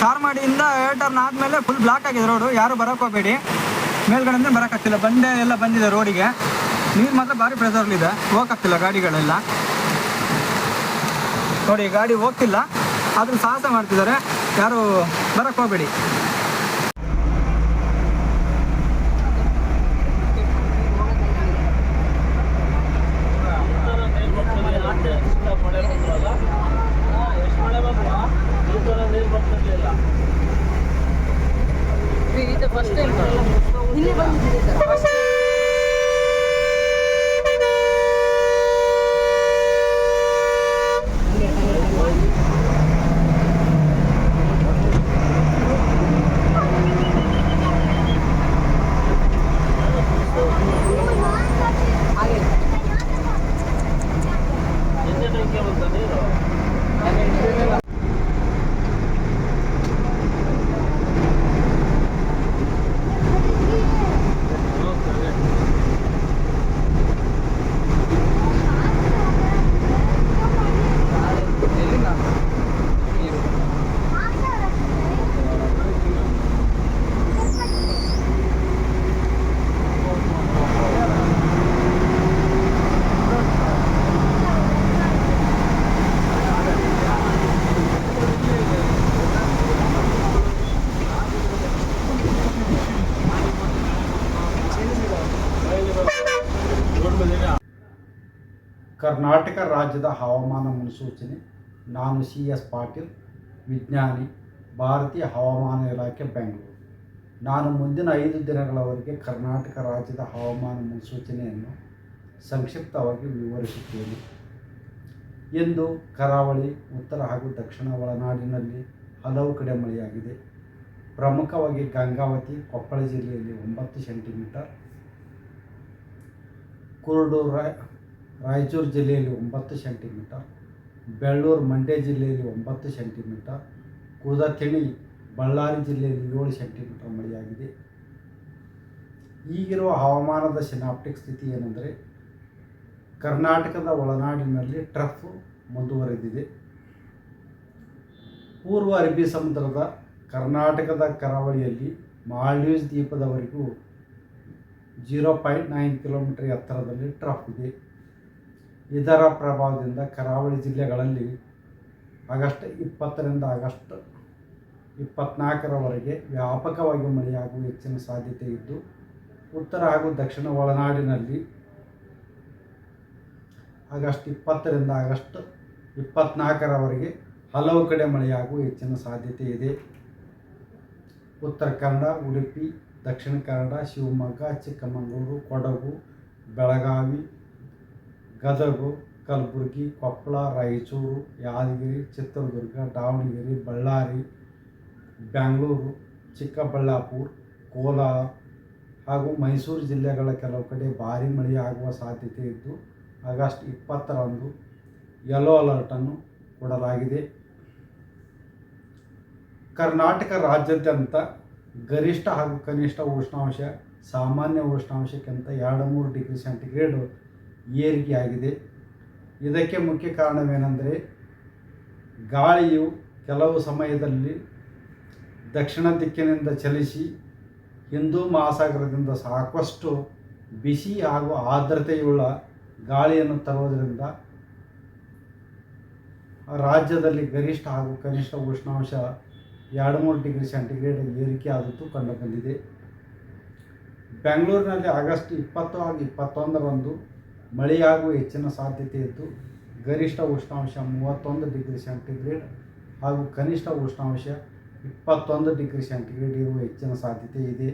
ಚಾರ್ಮಾಡಿಯಿಂದ turn ಆದಮೇಲೆ full block ಆಗಿದೆ road ಯಾರು ಬರೋಕ್ಕೆ ಹೋಗಬೇಡಿ. ಮೇಲ್ಗಡೆಯಿಂದ ಬರೋಕ್ಕಾಗ್ತಿಲ್ಲ ಬಂಡೆ ಎಲ್ಲ ಬಂದಿದೆ ರೋಡಿಗೆ ನೀರು ಮಾತ್ರ ಭಾರಿ ಪ್ರೆಸರ್ಲಿದೆ ಹೋಗಕ್ಕಾಗ್ತಿಲ್ಲ ಗಾಡಿಗಳೆಲ್ಲ. ನೋಡಿ, ಗಾಡಿ ಹೋಗ್ತಿಲ್ಲ. ಆದ್ರೂ ಸಾಹಸ ಮಾಡ್ತಿದ್ದಾರೆ. ಯಾರು ಬರೋಕ್ಕೆ ಫಸ್ಟ್ ಟೈಮ್ ಇಲ್ಲಿ ಬಂದಿದ್ದೀರಿ ಸರ್ ಫಸ್ಟ್ ಕರ್ನಾಟಕ ರಾಜ್ಯದ ಹವಾಮಾನ ಮುನ್ಸೂಚನೆ, ನಾನು ಸಿ ಎಸ್ ಪಾಟೀಲ್, ವಿಜ್ಞಾನಿ, ಭಾರತೀಯ ಹವಾಮಾನ ಇಲಾಖೆ, ಬೆಂಗಳೂರು. ನಾನು ಮುಂದಿನ ಐದು ದಿನಗಳವರೆಗೆ ಕರ್ನಾಟಕ ರಾಜ್ಯದ ಹವಾಮಾನ ಮುನ್ಸೂಚನೆಯನ್ನು ಸಂಕ್ಷಿಪ್ತವಾಗಿ ವಿವರಿಸುತ್ತೇನೆ. ಎಂದು ಕರಾವಳಿ, ಉತ್ತರ ಹಾಗೂ ದಕ್ಷಿಣ ಒಳನಾಡಿನಲ್ಲಿ ಹಲವು ಕಡೆ ಮಳೆಯಾಗಿದೆ. ಪ್ರಮುಖವಾಗಿ ಗಂಗಾವತಿ, ಕೊಪ್ಪಳ ಜಿಲ್ಲೆಯಲ್ಲಿ ಒಂಬತ್ತು ಸೆಂಟಿಮೀಟರ್, ಕುರುಡೂರ ರಾಯಚೂರು ಜಿಲ್ಲೆಯಲ್ಲಿ ಒಂಬತ್ತು ಸೆಂಟಿಮೀಟರ್, ಬೆಳ್ಳೂರು ಮಂಡ್ಯ ಜಿಲ್ಲೆಯಲ್ಲಿ ಒಂಬತ್ತು ಸೆಂಟಿಮೀಟರ್ ಕುದತಿಣಿ ಬಳ್ಳಾರಿ ಜಿಲ್ಲೆಯಲ್ಲಿ ಏಳು ಸೆಂಟಿಮೀಟರ್ ಮಳೆಯಾಗಿದೆ. ಈಗಿರುವ ಹವಾಮಾನದ ಸಿನಾಪ್ಟಿಕ್ ಸ್ಥಿತಿ ಏನೆಂದರೆ, ಕರ್ನಾಟಕದ ಒಳನಾಡಿನಲ್ಲಿ ಟ್ರಫ್ ಮುಂದುವರೆದಿದೆ. ಪೂರ್ವ ಅರಬ್ಬಿ ಸಮುದ್ರದ ಕರ್ನಾಟಕದ ಕರಾವಳಿಯಲ್ಲಿ ಮಾಲ್ಡೀವ್ಸ್ ದ್ವೀಪದವರೆಗೂ ಜೀರೋ ಪಾಯಿಂಟ್ ನೈನ್ ಕಿಲೋಮೀಟರ್ ಎತ್ತರದಲ್ಲಿ ಟ್ರಫ್ ಇದೆ. ಇದರ ಪ್ರಭಾವದಿಂದ ಕರಾವಳಿ ಜಿಲ್ಲೆಗಳಲ್ಲಿ ಆಗಸ್ಟ್ ಇಪ್ಪತ್ತರಿಂದ ಆಗಸ್ಟ್ ಇಪ್ಪತ್ನಾಲ್ಕರವರೆಗೆ ವ್ಯಾಪಕವಾಗಿ ಮಳೆಯಾಗುವ ಹೆಚ್ಚಿನ ಸಾಧ್ಯತೆ ಇದ್ದು, ಉತ್ತರ ಹಾಗೂ ದಕ್ಷಿಣ ಒಳನಾಡಿನಲ್ಲಿ ಆಗಸ್ಟ್ ಇಪ್ಪತ್ತರಿಂದ ಆಗಸ್ಟ್ ಇಪ್ಪತ್ನಾಲ್ಕರವರೆಗೆ ಹಲವು ಕಡೆ ಮಳೆಯಾಗುವ ಹೆಚ್ಚಿನ ಸಾಧ್ಯತೆ ಇದೆ. ಉತ್ತರ ಕನ್ನಡ, ಉಡುಪಿ, ದಕ್ಷಿಣ ಕನ್ನಡ, ಶಿವಮೊಗ್ಗ, ಚಿಕ್ಕಮಗಳೂರು, ಕೊಡಗು, ಬೆಳಗಾವಿ ಗದಗು, ಕಲಬುರಗಿ, ಕೊಪ್ಪಳ, ರಾಯಚೂರು, ಯಾದಗಿರಿ, ಚಿತ್ರದುರ್ಗ, ದಾವಣಗೆರೆ, ಬಳ್ಳಾರಿ ಬೆಂಗಳೂರು ಚಿಕ್ಕಬಳ್ಳಾಪುರ, ಕೋಲಾರ ಹಾಗೂ ಮೈಸೂರು ಜಿಲ್ಲೆಗಳ ಕೆಲವು ಕಡೆ ಭಾರೀ ಮಳೆಯಾಗುವ ಸಾಧ್ಯತೆ ಇದ್ದು, ಆಗಸ್ಟ್ ಇಪ್ಪತ್ತರಂದು ಯೆಲ್ಲೋ ಅಲರ್ಟನ್ನು ಕೊಡಲಾಗಿದೆ. ಕರ್ನಾಟಕ ರಾಜ್ಯಾದ್ಯಂತ ಗರಿಷ್ಠ ಹಾಗೂ ಕನಿಷ್ಠ ಉಷ್ಣಾಂಶ, ಸಾಮಾನ್ಯ ಉಷ್ಣಾಂಶಕ್ಕಿಂತ ಎರಡು ಮೂರು ಡಿಗ್ರಿ ಸೆಂಟಿಗ್ರೇಡ್ ಏರಿಕೆಯಾಗಿದೆ. ಇದಕ್ಕೆ ಮುಖ್ಯ ಕಾರಣವೇನೆಂದರೆ, ಗಾಳಿಯು ಕೆಲವು ಸಮಯದಲ್ಲಿ ದಕ್ಷಿಣ ದಿಕ್ಕಿನಿಂದ ಚಲಿಸಿ ಹಿಂದೂ ಮಹಾಸಾಗರದಿಂದ ಸಾಕಷ್ಟು ಬಿಸಿ ಹಾಗೂ ಆರ್ದ್ರತೆಯುಳ್ಳ ಗಾಳಿಯನ್ನು ತರುವುದರಿಂದ ರಾಜ್ಯದಲ್ಲಿ ಗರಿಷ್ಠ ಹಾಗೂ ಕನಿಷ್ಠ ಉಷ್ಣಾಂಶ ಎರಡು ಮೂರು ಡಿಗ್ರಿ ಸೆಂಟಿಗ್ರೇಡ್ ಏರಿಕೆ ಆದದ್ದು ಕಂಡುಬಂದಿದೆ. ಬೆಂಗಳೂರಿನಲ್ಲಿ ಆಗಸ್ಟ್ ಇಪ್ಪತ್ತು ಹಾಗೂ ಇಪ್ಪತ್ತೊಂದರಂದು ಮಳೆಯಾಗುವ ಹೆಚ್ಚಿನ ಸಾಧ್ಯತೆ ಇದ್ದು, ಗರಿಷ್ಠ ಉಷ್ಣಾಂಶ ಮೂವತ್ತೊಂದು ಡಿಗ್ರಿ ಸೆಂಟಿಗ್ರೇಡ್ ಹಾಗೂ ಕನಿಷ್ಠ ಉಷ್ಣಾಂಶ ಇಪ್ಪತ್ತೊಂದು ಡಿಗ್ರಿ ಸೆಂಟಿಗ್ರೇಡ್ ಇರುವ ಹೆಚ್ಚಿನ ಸಾಧ್ಯತೆ ಇದೆ.